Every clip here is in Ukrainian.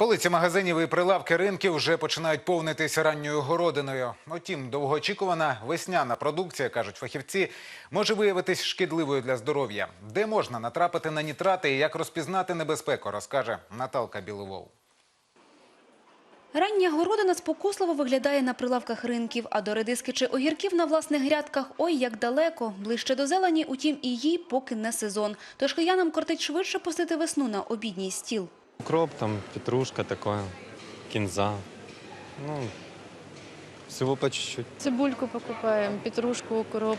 Полиці магазинів і прилавки ринків вже починають повнитися ранньою городиною. Утім, довгоочікувана весняна продукція, кажуть фахівці, може виявитись шкідливою для здоров'я. Де можна натрапити на нітрати і як розпізнати небезпеку, розкаже Наталка Біловол. Рання городина спокусливо виглядає на прилавках ринків, а до редиски чи огірків на власних грядках ой як далеко. Ближче до зелені, утім і їй поки не сезон. Тож киянам кортить швидше пустити весну на обідній стіл. Укроп, там петрушка такое, кинза. Ну, всего по чуть-чуть. Цибульку покупаем, петрушку, укроп,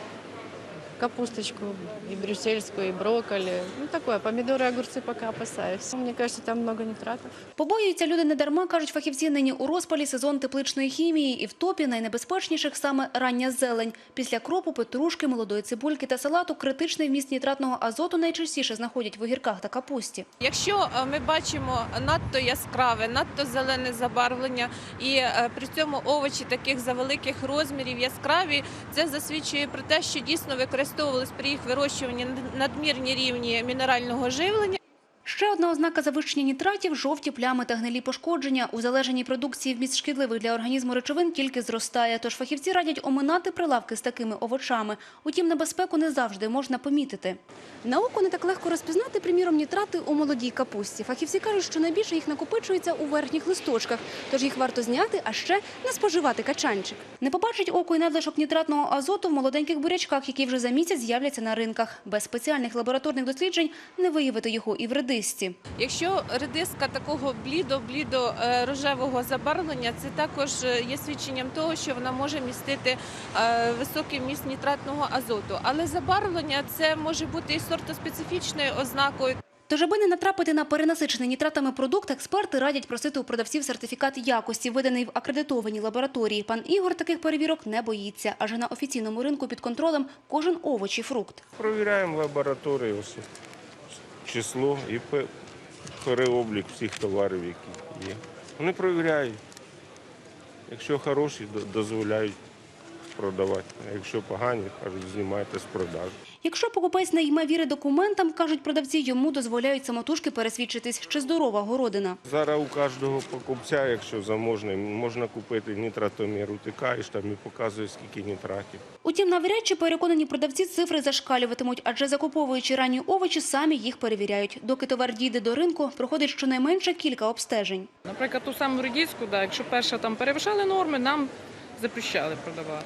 капусточку, и брюссельскую, и брокколи. Ну, такое, помидоры, огурцы пока опасаюсь. Мне кажется, там много нитратов. Побоюються люди не дарма, кажуть фахівці, нині у розпалі сезон тепличної хімії і в топі найнебезпечніших саме рання зелень. Після кропу, петрушки, молодої цибульки та салату критичний вміст нітратного азоту найчастіше знаходять в огірках та капусті. Якщо е, ми бачимо надто яскраве, надто зелене забарвлення, і е, при цьому овочі таких завеликих розмірів яскраві, це засвідчує про те, що дійсно використовувались при їх вирощуванні надмірні рівні мінерального живлення. Ще одна ознака завищення нітратів – жовті плями та гнилі пошкодження. У залежній продукції вміст шкідливих для організму речовин тільки зростає. Тож фахівці радять оминати прилавки з такими овочами. Утім, небезпеку не завжди можна помітити. На око не так легко розпізнати, приміром, нітрати у молодій капусті. Фахівці кажуть, що найбільше їх накопичується у верхніх листочках, тож їх варто зняти, а ще не споживати качанчик. Не побачить око і надлишок нітратного азоту в молоденьких бурячках, які вже за місяць з'являться на ринках. Без спеціальних лабораторних досліджень не виявити його і в редисці. Якщо редиска такого блідо-блідо е, рожевого забарвлення, це також е, є свідченням того, що вона може містити е, високий вміст нітратного азоту. Але забарвлення це може бути і сортоспецифічною ознакою. Тож, аби не натрапити на перенасичений нітратами продукт, експерти радять просити у продавців сертифікат якості, виданий в акредитованій лабораторії. Пан Ігор таких перевірок не боїться, адже на офіційному ринку під контролем кожен овоч і фрукт. Провіряємо ось число і переоблік всіх товарів, які є. Вони провіряють. Якщо хороші, до- дозволяють продавати. А якщо погані, кажуть, знімайте з продажу. Якщо покупець не йме віри документам, кажуть продавці, йому дозволяють самотужки пересвідчитись, чи здорова городина. Зараз у кожного покупця, якщо заможний, можна купити нітратомір, утикаєш там і показує, скільки нітратів. Утім, навряд чи переконані продавці цифри зашкалюватимуть, адже закуповуючи ранні овочі, самі їх перевіряють. Доки товар дійде до ринку, проходить щонайменше кілька обстежень. Наприклад, ту саму редиску, да, якщо перша там перевищали норми, нам запрещали продавати.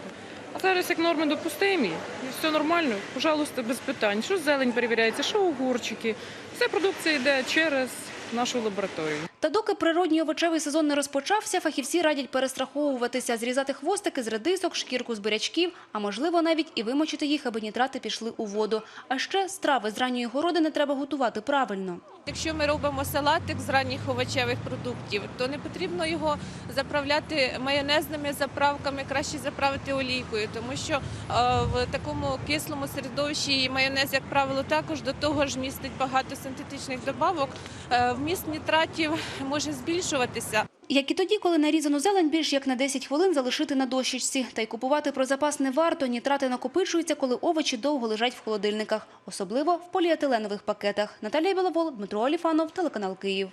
А зараз як норми допустимі, і все нормально, пожалуйста, без питань. Що зелень перевіряється, що огурчики. Вся продукція йде через нашу лабораторію. Та доки природній овочевий сезон не розпочався, фахівці радять перестраховуватися, зрізати хвостики з редисок, шкірку з бурячків, а можливо навіть і вимочити їх, аби нітрати пішли у воду. А ще страви з ранньої городини треба готувати правильно. Якщо ми робимо салатик з ранніх овочевих продуктів, то не потрібно його заправляти майонезними заправками, краще заправити олійкою, тому що е, в такому кислому середовищі майонез, як правило, також до того ж містить багато синтетичних добавок. Е, Вміст нітратів може збільшуватися. Як і тоді, коли нарізану зелень більш як на 10 хвилин залишити на дощечці. Та й купувати про запас не варто, нітрати накопичуються, коли овочі довго лежать в холодильниках. Особливо в поліетиленових пакетах. Наталія Біловол, Дмитро Оліфанов, телеканал Київ.